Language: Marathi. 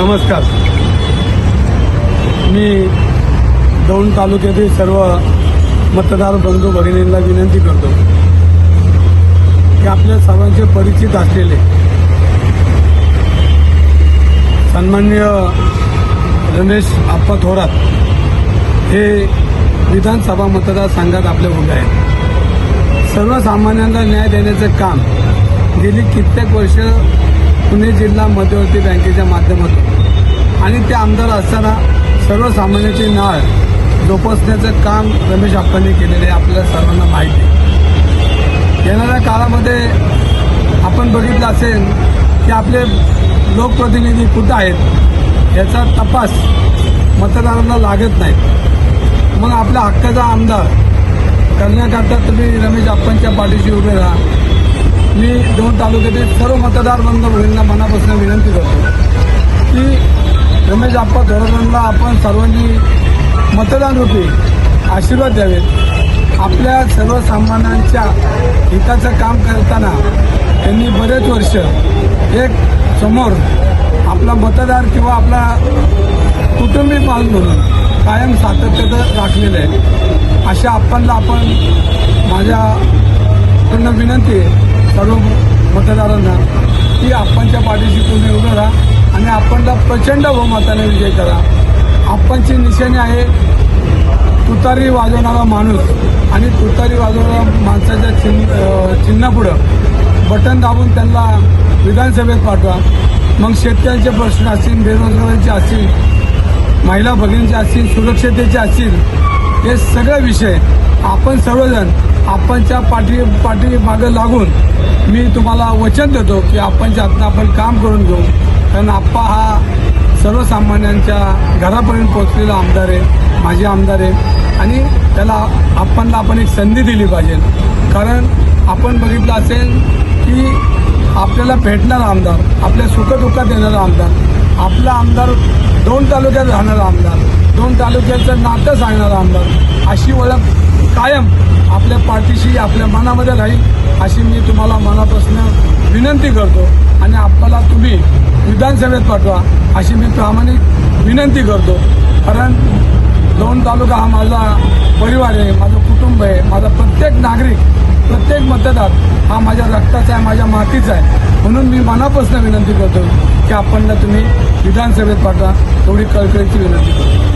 नमस्कार. मी दौंड तालुक्यातील सर्व मतदार बंधू भगिनींना विनंती करतो की आपल्या सर्वांचे परिचित असलेले सन्मान्य रमेश आप्पा थोरात हे विधानसभा मतदारसंघात आपले उभे आहेत. सर्वसामान्यांना न्याय देण्याचं काम गेली कित्येक वर्ष पुणे जिल्हा मध्यवर्ती बँकेच्या माध्यमातून. आणि ते आमदार असताना सर्वसामान्यांची नाळ जोपासण्याचं काम रमेश आप्पांनी केलेले आहे आपल्या सर्वांना माहिती आहे. येणाऱ्या काळामध्ये आपण बघितलं असेल की आपले लोकप्रतिनिधी कुठं आहेत याचा तपास मतदारांना लागत नाही. मग आपल्या हक्काचा आमदार करण्याकरता तुम्ही रमेश आप्पांच्या पाठीशी उभे राहा. मी दोन तालुक्यातील सर्व मतदार बंधूंना मनापासून विनंती करतो की रमेश आप्पा थोरातांना आपण सर्वांनी मतदान रूपी आशीर्वाद द्यावेत. आपल्या सर्वसामान्यांच्या हिताचं काम करताना त्यांनी बरेच वर्ष एक समोर आपला मतदार किंवा आपला कुटुंबी माल म्हणून कायम सातत्याचं राखलेलं आहे. अशा आपणला आपण माझ्याकडनं विनंती आहे. सर्व मतदारांना की आप्पांच्या पाठीशी तुम्ही उभं राहा आणि आपणला प्रचंड बहुमताने विजय करा. आप्पांची निशाणी आहे तुतारी वाजवणारा माणूस आणि तुतारी वाजवणारा माणसाच्या चिन्ह चिन्हापुढं बटन दाबून त्यांना विधानसभेत पाठवा. मग शेतकऱ्यांचे प्रश्न असतील बेरोजगारांचे असतील महिला भगिनींचे असतील सुरक्षतेचे असतील हे सगळे विषय आपण सर्वजण आपणच्या पाठी पाठी मागं लागून मी तुम्हाला वचन देतो की आपणच्या हातनं आपण काम करून घेऊ. कारण आप्पा हा सर्वसामान्यांच्या घरापर्यंत पोहोचलेला आमदार आहे माझे आमदार आहे. आणि त्याला आपणला आपण एक संधी दिली पाहिजे. कारण आपण बघितलं असेल की आपल्याला भेटणारा आमदार आपल्या सुखदुःखात येणारा आमदार आपला आमदार दोन तालुक्यात राहणारा आमदार दोन तालुक्याचं नातं सांगणारा आमदार अशी ओळख कायम आपल्या पाठीशी आपल्या मनामध्ये राहील अशी मी तुम्हाला मनापासून विनंती करतो. आणि आपल्याला तुम्ही विधानसभेत पाठवा अशी मी प्रामाणिक विनंती करतो. कारण दोन तालुका हा माझा परिवार आहे माझं कुटुंब आहे माझा प्रत्येक नागरिक प्रत्येक मतदार हा माझ्या रक्ताचा आहे माझ्या मातीचा आहे. म्हणून मी मनापासून विनंती करतो की आपणला तुम्ही विधानसभेत पाठवा तेवढी कळकळीची विनंती करतो.